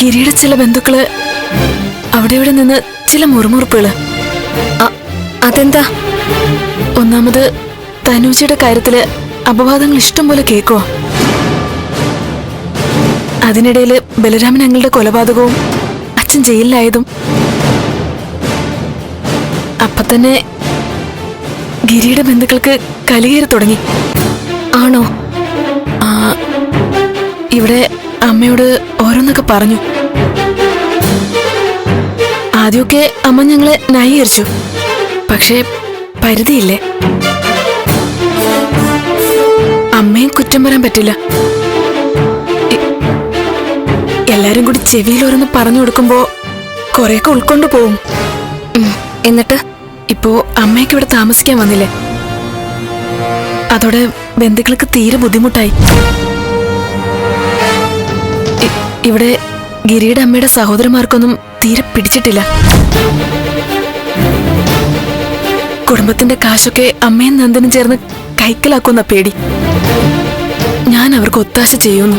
ഗിരിയുടെ ചില ബന്ധുക്കൾ അവിടെ ഇവിടെ നിന്ന് ചില മുറുമുറുപ്പുകൾ. അതെന്താ? ഒന്നാമത് തനൂജിയുടെ കാര്യത്തിൽ അപവാദങ്ങൾ ഇഷ്ടം പോലെ കേൾക്കുവാ? അതിനിടയിൽ ബലരാമൻ ഞങ്ങളുടെ കൊലപാതകവും അച്ഛൻ ജയിലിലായതും. അപ്പൊ തന്നെ ഗിരിയുടെ ബന്ധുക്കൾക്ക് കലിയേറി തുടങ്ങി. ആണോ? ഇവിടെ അമ്മയോട് ഓരോന്നൊക്കെ പറഞ്ഞു. ആദ്യമൊക്കെ അമ്മ ഞങ്ങളെ ന്യായീകരിച്ചു. പക്ഷേ പരിധിയില്ലേ? അമ്മയും കുറ്റം പറയാൻ പറ്റില്ല. എല്ലാരും കൂടി ചെവിയിൽ ഓരോന്ന് പറഞ്ഞു കൊടുക്കുമ്പോ കുറെയൊക്കെ ഉൾക്കൊണ്ടു പോവും. എന്നിട്ട് ഇപ്പോ അമ്മയ്ക്ക് ഇവിടെ താമസിക്കാൻ വന്നില്ലേ? അതോടെ ബന്ധുക്കൾക്ക് തീരെ ബുദ്ധിമുട്ടായി. ഇവിടെ ഗിരിയുടെ അമ്മയുടെ സഹോദരന്മാർക്കൊന്നും തീരെ പിടിച്ചിട്ടില്ല. കുടുംബത്തിന്റെ കാശൊക്കെ അമ്മയും നന്ദനും ചേർന്ന് കൈക്കലാക്കുന്ന പേടി. ഞാൻ അവർക്ക് ഒത്താശ ചെയ്യുന്നു.